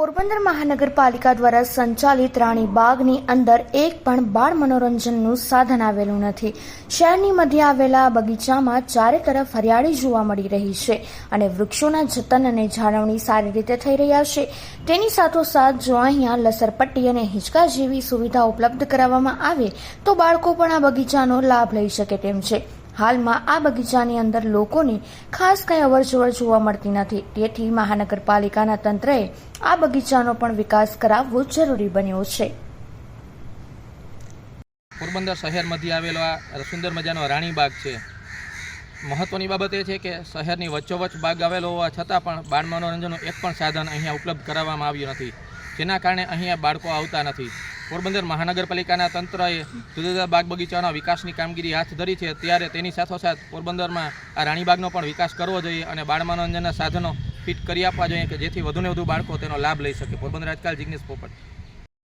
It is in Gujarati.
પોરબંદર મહાનગરપાલિકા દ્વારા સંચાલિત રાણી બાગની અંદર એક પણ બાળ મનોરંજનનું સાધન આવેલું નથી. શહેરની મધ્ય આવેલા બગીચામાં ચારે તરફ હરિયાળી જોવા મળી રહી છે અને વૃક્ષોના જતન અને જાળવણી સારી રીતે થઈ રહ્યા છે. તેની સાથોસાથ જો અહીંયા લસરપટ્ટી અને હિંચકા જેવી સુવિધા ઉપલબ્ધ કરાવવામાં આવે, તો બાળકો પણ આ બગીચાનો લાભ લઈ શકે તેમ છે. હાલમાં આ બગીચાની અંદર લોકોની ખાસ કંઈ અવરજવર જોવા મળતી નથી. તેથી મહાનગરપાલિકાના તંત્રએ આ બગીચાનો પણ વિકાસ કરાવવો જરૂરી બન્યો છે. પોરબંદર શહેરમાંથી આવેલો આ સુંદર મજાનો રાણીબાગ છે. મહત્વની બાબત એ છે કે શહેરની વચ્ચોવચ્ચ બાગ આવેલો હોવા છતાં પણ બાળ મનોરંજનનું એક પણ સાધન અહીંયા ઉપલબ્ધ કરાવવામાં આવ્યું નથી. જેના કારણે અહીંયા બાળકો આવતા નથી. પોરબંદર મહાનગરપાલિકાના તંત્રએ જુદા જુદા બાગ બગીચાના વિકાસની કામગીરી હાથ ધરી છે, ત્યારે તેની સાથોસાથ પોરબંદરમાં આ રાણીબાગનો પણ વિકાસ કરવો જોઈએ અને બાળ મનોરંજનના સાધનો ફિટ કરી આપવા જોઈએ કે જેથી વધુને વધુ બાળકો તેનો લાભ લઈ શકે. પોરબંદર આજકાલ જિગ્નેશ પોપટ.